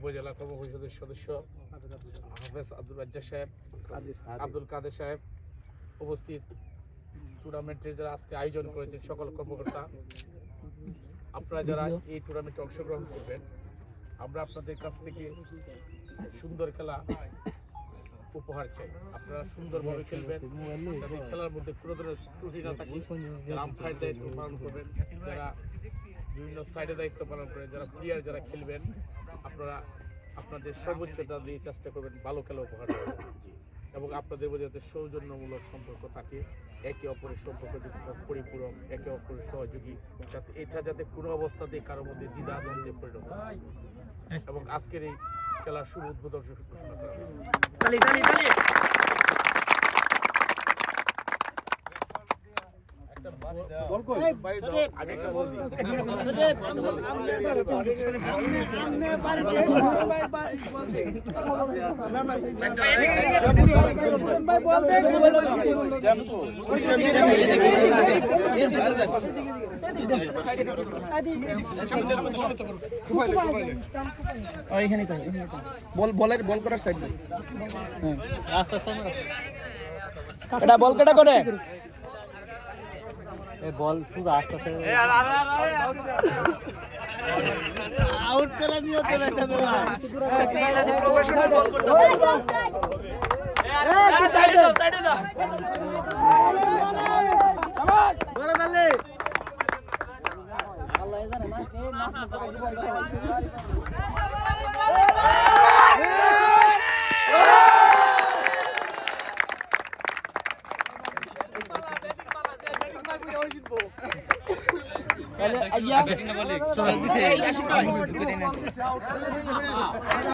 উপজেলা কর্ম পরিষদের সদস্য হাফেজ আব্দুল রাজ্জাক সাহেব, আব্দুল কাদের সাহেব উপস্থিত। টুর্নামেন্টের যারা আজকে আয়োজন করেছেন সকল কর্মকর্তা, আপনারা যারা এই টুর্নামেন্টে অংশগ্রহণ করবেন, আমরা আপনাদের কাছ থেকে সুন্দর খেলা উপহার চাই। আপনারা সুন্দরভাবে খেলবেন খেলার মধ্যে কোনো ধরনের ত্রুটি না থাকে যারা আম্পায়ার দায়িত্ব পালন করবেন। যারা বিভিন্ন সাইডে দায়িত্ব পালন করেন, যারা প্লেয়ার যারা খেলবেন আপনারা আপনাদের সর্বোচ্চটা দিয়ে চেষ্টা করবেন ভালো খেলা উপহার। এবং আপনাদের মধ্যে যাতে সৌজন্যমূলক সম্পর্ক থাকে, একে অপরের সম্পর্ক পরিপূরক, একে অপরের সহযোগী, যাতে এটা যাতে কোনো অবস্থাতেই কারোর মধ্যে দ্বিধা দ্বন্দ্বে পরিণত। এবং আজকের এই খেলার শুভ উদ্বোধন ঘোষণা করা বল বলের বল করার সাইড এটা বল কেটা করে? বল শুধু আস্তে আস্তে। আউট করা নিয়ে তো দেখা আইয়া